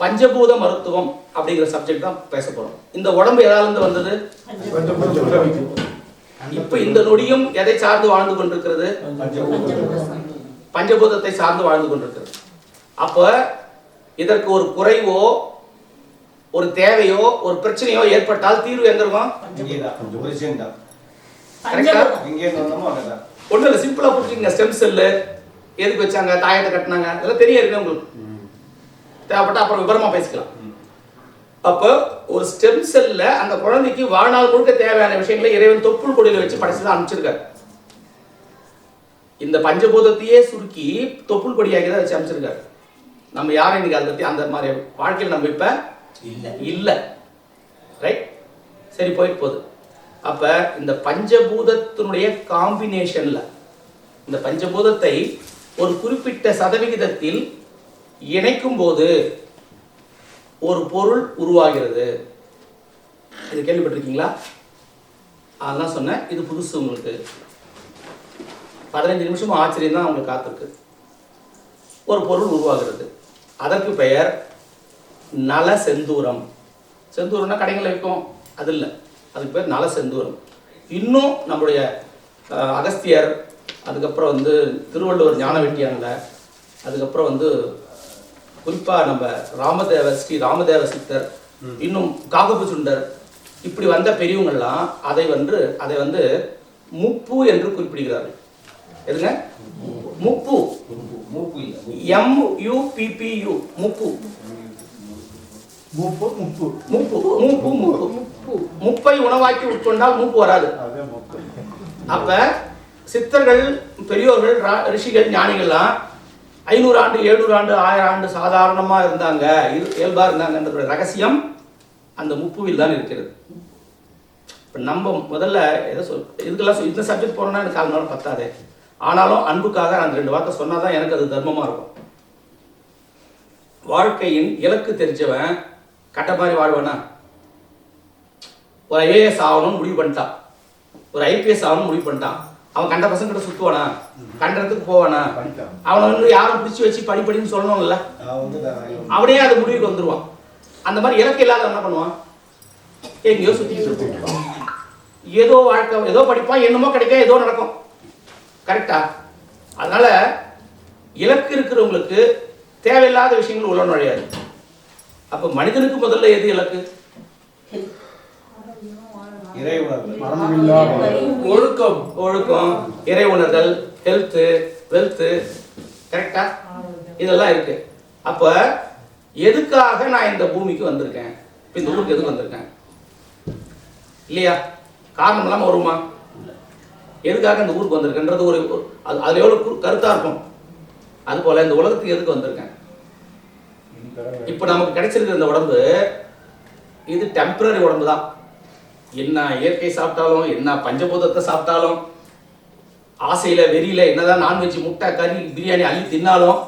பஞ்சபூத மருத்துவம் அப்படிங்கிற சப்ஜெக்ட் தான் பேச போறோம். இந்த உடம்பு எதாலிருந்து வந்தது? இப்ப இந்த நொடியும் எதை சார்ந்து வாழ்ந்து கொண்டிருக்கிறது? பஞ்சபூதத்தை சார்ந்து வாழ்ந்து கொண்டிருக்கிறது. அப்ப இதற்கு ஒரு குறைவோ ஒரு தேவையோ ஒரு பிரச்சனையோ ஏற்பட்டால் தீர்வு எங்க இருக்கும்? கரெக்டா இங்கே ஒன்றும் இல்லை சிம்பிளா புரிஞ்சுங்க ஸ்டெம் செல்லு எதுக்கு வச்சாங்க தாயத்தை கட்டினாங்க இதெல்லாம் தெரியாது உங்களுக்கு? தேவைப்பட்டா அப்புறம் விவரமா பேசிக்கலாம். அப்போ ஒரு ஸ்டெம் செல்ல அந்த குழந்தைக்கு வாழ்நாள் முழுக்க தேவையான விஷயங்களை இறைவன் தொப்புள் கொடியில வச்சு படைச்சு அனுப்பிச்சிருக்காரு. இந்த பஞ்சபூதத்தையே சுருக்கி தொப்புள் கொடியாக்கி தான் வச்சு அனுப்பிச்சிருக்காரு. நம்ம யாரும் இன்னைக்கு அதை பத்தி அந்த மாதிரி வாழ்க்கையில் நம்ம இப்ப இல்ல. இல்ல. ரைட் சரி போயிட்டு போகுது. அப்ப இந்த பஞ்சபூதத்தினுடைய காம்பினேஷன்ல இந்த பஞ்சபூதத்தை ஒரு குறிப்பிட்ட சதவிகிதத்தில் இணைக்கும் போது ஒரு பொருள் உருவாகிறது. இது கேள்விப்பட்டிருக்கீங்களா? அதெல்லாம் சொன்னேன் இது புதுசு உங்களுக்கு. பதினஞ்சு நிமிஷம் ஆச்சரியம் தான் உங்களுக்கு காத்திருக்கு. ஒரு பொருள் உருவாகிறது. அதற்கு பெயர் நல செந்தூரம். செந்தூரம்னா கடைகளில் விற்கும் அது இல்லை. அதுக்கு பேர் நல செந்தூரம். இன்னும் நம்முடைய அகஸ்தியர் அதுக்கப்புறம் வந்து திருவள்ளுவர் ஞான வெட்டியானில் அதுக்கப்புறம் வந்து குறிப்பாக நம்ம ராமதேவ ஸ்ரீ ராமதேவ சித்தர் இன்னும் காகப்பு சுண்டர் இப்படி வந்த பெரியவங்கள்லாம் அதை வந்து அதை வந்து முப்பு என்று குறிப்பிடுகிறார்கள். எதுங்க? முப்பு. மூப்பு இல்ல. எம் யூ பிபியு முப்பு. மூப்பு முப்பு. முப்பு மூப்பு முப்பு முப்பை. உணவாக்கி உட்கொண்டால் மூப்பு வராது. அப்ப சித்தர்கள் பெரியோர்கள் ரா- ரிஷிகள் ஞானிகள்லாம் ஐநூறு ஆண்டு எழுநூறு ஆண்டு ஆயிரம் ஆண்டு சாதாரணமாக இருந்தாங்க. இரு- இருந்தாங்கன்ற ரகசியம் அந்த முப்புவில் தான் இருக்கிறது. இப்போ நம்ம முதல்ல எதை சொல் இதுக்கெல்லாம் சொல்- இந்த சப்ஜெக்ட் போனோம்னா எனக்கு கால் நேரம் பத்தாதே. ஆனாலும் அன்புக்காக அந்த ரெண்டு வார்த்தை சொன்னால் தான் எனக்கு அது தர்மமாக இருக்கும். வாழ்க்கையின் இலக்கு தெரிஞ்சவன் கட்ட மாதிரி வாழ்வானா? ஒரு ஐஏஎஸ் ஆகணும்னு முடிவு பண்ணிட்டான். ஒரு ஐபிஎஸ் ஆகணும்னு முடிவு பண்ணிட்டான். அவன் கண்ட பசங்க கிட்ட சுத்துவானா? கண்ட இடத்துக்கு போவானா? அவனை வந்து யாரும் பிடிச்சி வச்சு படிப்படின்னு சொல்லணும்ல. நான் அவனே அது முடிவுக்கு வந்துருவான். அந்த மாதிரி இலக்கு இல்லாத என்ன பண்ணுவான்? எங்கேயோ சுத்திட்டு இருப்பான். ஏதோ வாழ்க்கை ஏதோ படிப்பான் என்னமோ கிடைக்க ஏதோ நடக்கும். கரெக்டா அதனால இலக்கு இருக்கிறவங்களுக்கு தேவையில்லாத விஷயங்கள் உள்ள நுழையாது. அப்ப மனிதனுக்கு முதல்ல எது இலக்கு? இறை உணர்வு. மரணமில்லா. ஒழுக்கம். ஒழுக்கம் இறை உணர்தல் ஹெல்த்து வெல்த்து கரெக்டா இதெல்லாம் இருக்கு. அப்ப எதுக்காக நான் இந்த பூமிக்கு வந்திருக்கேன்? இப்ப இந்த ஊருக்கு எதுக்கு வந்திருக்கேன்? இல்லையா? காரணம் இல்லாம வருமா? எதுக்காக இந்த ஊருக்கு வந்திருக்கேன்றது ஒரு ஒரு- அது அதுல எவ்வளவு கு- கருத்தா இருக்கும்? அது போல இந்த உலகத்துக்கு எதுக்கு வந்திருக்கேன்? இப்போ நமக்கு கிடைச்சிருக்கிற இந்த உடம்பு இது டெம்பரரி உடம்பு தான் என்ன இயற்கை சாப்பிட்டாலும் என்ன பஞ்சபூதத்தை சாப்பிட்டாலும் ஆசையில வெறியில என்னதான் நான்வெஜ் முட்டை கறி பிரியாணி அள்ளி தின்னாலும்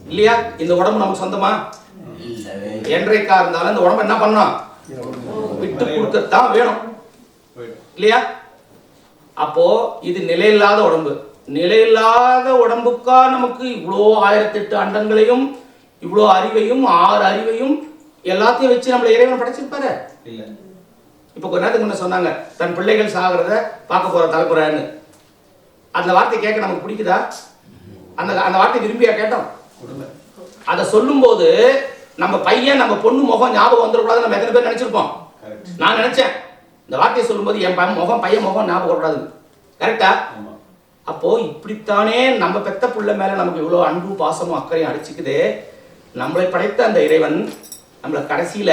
இல்லையா? இந்த உடம்பு நமக்கு சொந்தமா? என்றைக்கா இருந்தாலும் இந்த உடம்பு என்ன பண்ணோம்? விட்டு கொடுக்கத்தான் வேணும். இல்லையா? அப்போ இது நிலையில்லாத உடம்பு. நிலையில்லாத உடம்புக்கா நமக்கு இவ்வளோ ஆயிரத்தெட்டு அண்டங்களையும் இவ்வளோ அறிவையும் ஆறு அறிவையும் எல்லாத்தையும் வச்சு நம்மளை இறைவன் படைச்சிருப்பாரு. இல்ல. இப்போ கொஞ்ச நேரத்துக்கு முன்ன சொன்னாங்க தன் பிள்ளைகள் சாகிறத பார்க்க போற தலைமுறைன்னு. அந்த வார்த்தை கேட்க நமக்கு பிடிக்குதா? அந்த அந்த வார்த்தை விரும்பியா கேட்டோம்? அதை சொல்லும்போது நம்ம பையன் நம்ம பொண்ணு முகம் ஞாபகம் வந்துடக்கூடாது நம்ம எத்தனை பேர் நினைச்சிருப்போம்? நான் நினைச்சேன். இந்த வார்த்தையை சொல்லும்போது என் பையன் முகம் பையன் முகம் ஞாபகம் வரக்கூடாது. கரெக்டா ஆமா. அப்போ இப்படித்தானே நம்ம பெத்த புள்ள மேல நமக்கு இவ்வளோ அன்பு பாசமும் அக்கறையும் அடிச்சுக்குதே. நம்மளை படைத்த அந்த இறைவன் நம்மளை கடைசியில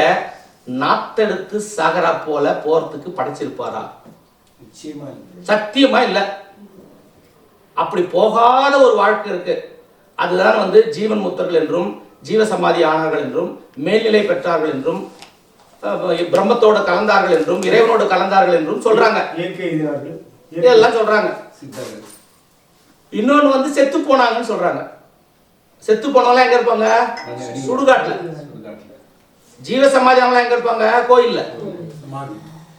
நாத்தெடுத்து சகரா போல போறதுக்கு படைச்சிருப்பாரா? சத்தியமா இல்ல. அப்படி போகாத ஒரு வாழ்க்கை இருக்கு. அதுதான் வந்து ஜீவன் முத்தர்கள் என்றும் ஜீவ சமாதி ஆனார்கள் என்றும் மேல்நிலை பெற்றார்கள் என்றும் பிரம்மத்தோட கலந்தார்கள் என்றும் இறைவனோடு கலந்தார்கள் என்றும் சொல்றாங்க. இதெல்லாம் சொல்றாங்க. இன்னொன்னு வந்து செத்து போனாங்கன்னு சொல்றாங்க. செத்து போனவங்க எங்க இருப்பாங்க? சுடுகாட்டுல. ஜீவ சமாதியானவங்க எங்க இருப்பாங்க? கோயில்ல. சமாதி.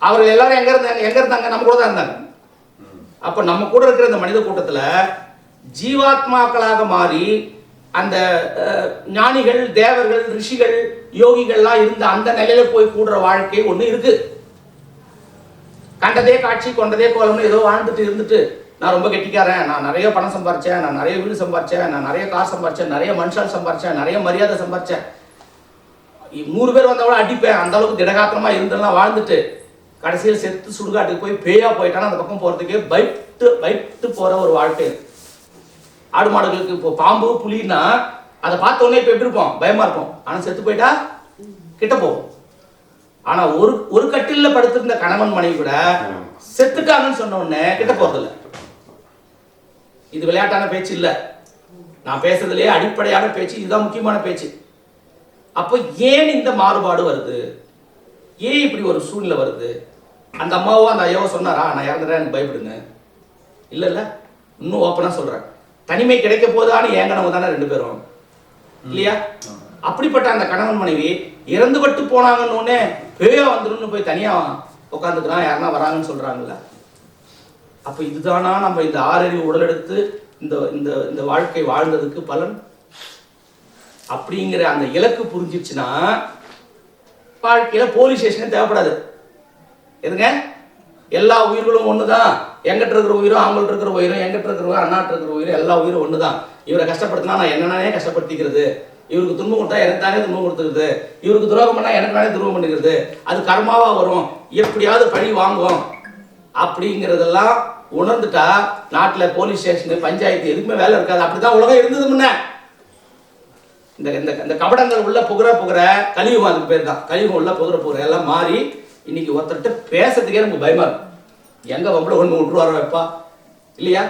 அவர்கள் எல்லாரும் எங்க இருந்தாங்க எங்க இருந்தாங்க? நம்ம கூட தான் இருந்தாங்க. அப்ப நம்ம கூட இருக்கிற இந்த மனித கூட்டத்துல ஜீவாத்மாக்களாக மாறி அந்த ஞானிகள் தேவர்கள் ரிஷிகள் யோகிகள்லாம் இருந்த அந்த நிலையில போய் கூடுற வாழ்க்கை ஒண்ணு இருக்கு. கண்டதே காட்சி கொண்டதே கோலம்னு ஏதோ வாழ்ந்துட்டு இருந்துட்டு நான் ரொம்ப கெட்டிக்காரன் நான் நிறைய பணம் சம்பாரிச்சேன் நான் நிறைய வீடு சம்பாரிச்சேன் நான் நிறைய காசு சம்பாரிச்சேன் நிறைய மனுஷால் சம்பாரிச்சேன் நிறைய மரியாதை சம்பாரிச்சேன். நூறு பேர் வந்தவள அடிப்பேன். அந்த அளவுக்கு திடகாத்திரமா இருந்தெல்லாம் வாழ்ந்துட்டு கடைசியில் செத்து சுடுகாட்டுக்கு போய் பேயா போயிட்டானா அந்த பக்கம் போகிறதுக்கே பயட்டு பயட்டு போற ஒரு வாழ்க்கை ஆடு மாடுகளுக்கு இப்போ பாம்பு புலின்னா அதை பார்த்த உடனே இப்போ எப்படி இருப்போம்? பயமா இருப்போம். ஆனா செத்து போயிட்டா கிட்ட போகும். ஆனா ஒரு ஒரு கட்டிலில் படுத்திருந்த கணவன் மனைவி கூட செத்துட்டாங்கன்னு சொன்ன உடனே கிட்ட போறதில்ல. இது விளையாட்டான பேச்சு இல்ல. நான் பேசுறதுலயே அடிப்படையான பேச்சு இதுதான் முக்கியமான பேச்சு. அப்போ ஏன் இந்த மாறுபாடு வருது? ஏன் இப்படி ஒரு சூழ்நிலை வருது? அந்த அம்மாவோ அந்த ஐயாவோ சொன்னாரா நான் இறந்துறேன் எனக்கு பயப்படுங்க இல்ல இல்ல இன்னும் ஓப்பனா சொல்றேன். தனிமை கிடைக்க போதான்னு ஏங்கனவங்க தானே ரெண்டு பேரும். இல்லையா? அப்படிப்பட்ட அந்த கணவன் மனைவி இறந்து பட்டு போனாங்கன்னு உடனே பேயா வந்துரும்னு போய் தனியா உட்காந்துக்கிறான் யாருன்னா வராங்கன்னு சொல்றாங்கல்ல. அப்ப இதுதானா நம்ம இந்த ஆறறிவு உடலெடுத்து இந்த இந்த இந்த வாழ்க்கை வாழ்ந்ததுக்கு பலன்? அப்படிங்கிற அந்த இலக்கு புரிஞ்சிச்சுன்னா வாழ்க்கையில் போலீஸ் ஸ்டேஷனே தேவைப்படாது. எதுங்க எல்லா உயிர்களும் ஒன்று தான் எங்கிட்ட இருக்கிற உயிரும் அவங்கள்ட்ட இருக்கிற உயிரும் எங்கிட்ட இருக்கிற உயிரும் அண்ணாட்ட இருக்கிற உயிரும் எல்லா உயிரும் ஒன்று தான் இவரை கஷ்டப்படுத்தினா நான் என்னென்னே கஷ்டப்படுத்திக்கிறது. இவருக்கு துன்பம் கொடுத்தா எனக்கு தானே துன்பம் கொடுத்துருது இவருக்கு துரோகம் பண்ணால் எனக்கு தானே துரோகம் பண்ணிக்கிறது. அது கர்மாவாக வரும். எப்படியாவது பழி வாங்கும் அப்படிங்கிறதெல்லாம் உணர்ந்துட்டா நாட்டில் போலீஸ் ஸ்டேஷனு பஞ்சாயத்து எதுக்குமே வேலை இருக்காது. அப்படி தான் உலகம் இருந்தது முன்ன. இந்த இந்த இந்த கபடங்கள் உள்ள புகிற புகிற கலியுகம் அதுக்கு பேர் தான் கலியுகம் உள்ள புகிற புகிற எல்லாம் மாறி இன்னைக்கு ஒருத்தர்கிட்ட பேசுறதுக்கே நமக்கு பயமா இருக்கும் எங்க வம்பளை ஒன்று விட்டுருவார வைப்பா இல்லையா?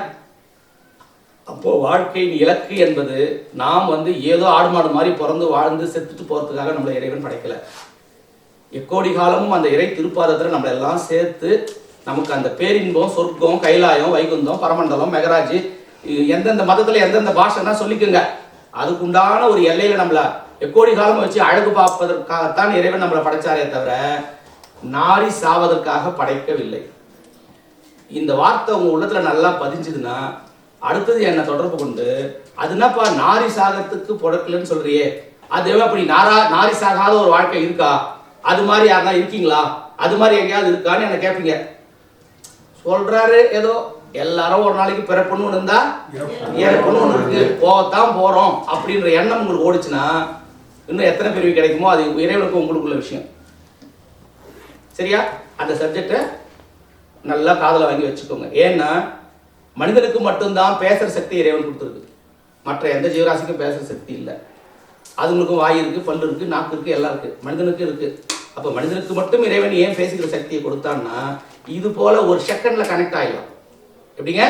அப்போ வாழ்க்கையின் இலக்கு என்பது நாம் வந்து ஏதோ ஆடு மாடு மாதிரி பிறந்து வாழ்ந்து செத்துட்டு போறதுக்காக நம்மளை இறைவன் படைக்கல. எக்கோடி காலமும் அந்த இறை திருப்பாதத்தில் நம்மளை எல்லாம் சேர்த்து நமக்கு அந்த பேரின்பம் சொர்க்கம் கைலாயம் வைகுந்தம் பரமண்டலம் மெகராஜ் எந்தெந்த மதத்துல எந்தெந்த பாஷைன்னா சொல்லிக்கோங்க. அதுக்குண்டான ஒரு எல்லையில நம்மள எக்கோடி காலம் வச்சு அழகு பார்ப்பதற்காகத்தான் இறைவன் நம்மளை படைச்சாரே தவிர நாரி சாவதற்காக படைக்கவில்லை. இந்த வார்த்தை உங்க உள்ளத்துல நல்லா பதிஞ்சுதுன்னா அடுத்தது என்னை தொடர்பு கொண்டு அது என்னப்பா நாரி சாகத்துக்கு பொடக்கலன்னு சொல்றியே? அது அப்படி நாரா நாரி சாகாத ஒரு வாழ்க்கை இருக்கா? அது மாதிரி யாருன்னா இருக்கீங்களா? அது மாதிரி எங்கேயாவது இருக்கான்னு என்ன கேட்பீங்க சொல்றாரு ஏதோ எல்லாரும் ஒரு நாளைக்கு பிறப்புன்னு ஒண்ணு இருந்தா இறப்புன்னு ஒண்ணு இருக்கு. போகத்தான் போறோம் அப்படின்ற எண்ணம் உங்களுக்கு ஓடுச்சுன்னா இன்னும் எத்தனை பிரிவு கிடைக்குமோ அது இறைவனுக்கு உங்களுக்குள்ள விஷயம். சரியா? அந்த சப்ஜெக்டை நல்லா காதுல வாங்கி வச்சுக்கோங்க. ஏன்னா மனிதனுக்கு மட்டும்தான் பேசுற சக்தி இறைவன் கொடுத்துருக்கு. மற்ற எந்த ஜீவராசிக்கும் பேசுற சக்தி இல்லை. அதுங்களுக்கும் வாய் இருக்கு பல்லு இருக்கு நாக்கு இருக்கு எல்லாம் இருக்கு. மனிதனுக்கு இருக்கு. அப்ப மனிதனுக்கு மட்டும் இறைவன் ஏன் பேசுகிற சக்தியை கொடுத்தான்னா இது போல ஒரு செகண்ட்ல கனெக்ட் ஆயிடலாம். எப்படிங்க?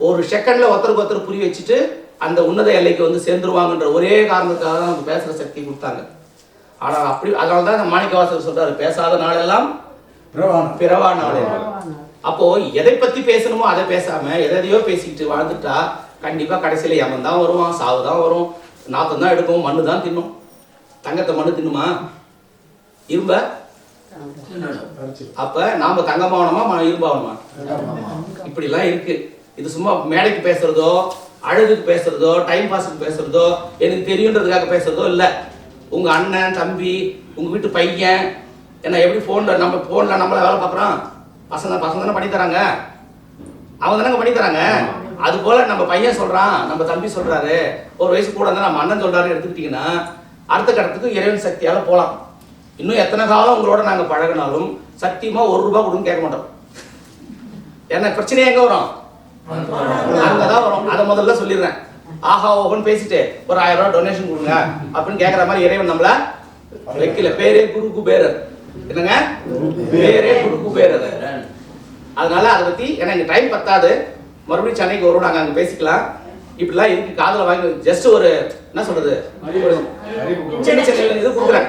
ஒரு செகண்ட்ல ஒருத்தருக்கு ஒருத்தர் புரிய வச்சுட்டு அந்த உன்னத எல்லைக்கு வந்து சேர்ந்துருவாங்கன்ற ஒரே காரணத்துக்காக தான் நமக்கு பேசுற சக்தி கொடுத்தாங்க. ஆனால் அப்படி அதனால தான் மாணிக்கவாசகர் சொல்றாரு பேசாத நாளெல்லாம் பிறவா நாளே. அப்போ எதை பத்தி பேசணுமோ அதை பேசாம எதை எதையோ பேசிக்கிட்டு வாழ்ந்துட்டா கண்டிப்பா கடைசியில யமன் தான் வருவான் சாவு தான் வரும் நாத்தம் தான் எடுக்கும் மண்ணு தான் தின்னும். தங்கத்தை மண்ணு தின்னுமா? இரும்ப? அப்ப நாம தங்கமாவனமா ம- இரும்பாவனமா இப்படிலாம் இருக்கு. இது சும்மா மேடைக்கு பேசுறதோ அழகுக்கு பேசுறதோ டைம் பாஸுக்கு பேசுறதோ எனக்கு தெரியுன்றதுக்காக பேசுறதோ இல்லை. உங்க அண்ணன் தம்பி உங்க வீட்டு பையன் என்ன எப்படி போன்ல நம்ம போன்ல நம்மள வேலை பார்க்குறோம் பசங்க பசங்க தானே பண்ணி தராங்க? அவங்க தானே பண்ணி தராங்க? அது போல நம்ம பையன் சொல்றான் நம்ம தம்பி சொல்றாரு. ஒரு வயசு கூட இருந்தா நம்ம அண்ணன் சொல்றாரு எடுத்துக்கிட்டீங்கன்னா அடுத்த கட்டத்துக்கு இறைவன் சக்தியால போலாம். இன்னும் எத்தனை காலம் உங்களோட நாங்க பழகினாலும் சத்தியமா ஒரு ரூபாய் கொடுன்னு கேட்க மாட்டோம். என்ன பிரச்சனை எங்க வரும்? அங்கதான் வரும். அதை முதல்ல சொல்லிடுறேன். ஆஹா ஓஹோன்னு பேசிட்டு ஒரு ஆயிரம் ரூபாய் டொனேஷன் கொடுங்க அப்படின்னு கேக்குற மாதிரி இறைவன் நம்மள வைக்கல. பேரே குரு குபேரர் என்னங்க? பேரே குரு குபேரர் அதனால அதை பத்தி ஏன்னா இங்க டைம் பத்தாது. மறுபடியும் சென்னைக்கு வருவோம். நாங்க அங்க பேசிக்கலாம். இப்படிலாம் இருக்கு. காதுல வாங்கி ஜஸ்ட் ஒரு என்ன சொல்றது? இது கொடுக்குறேன்.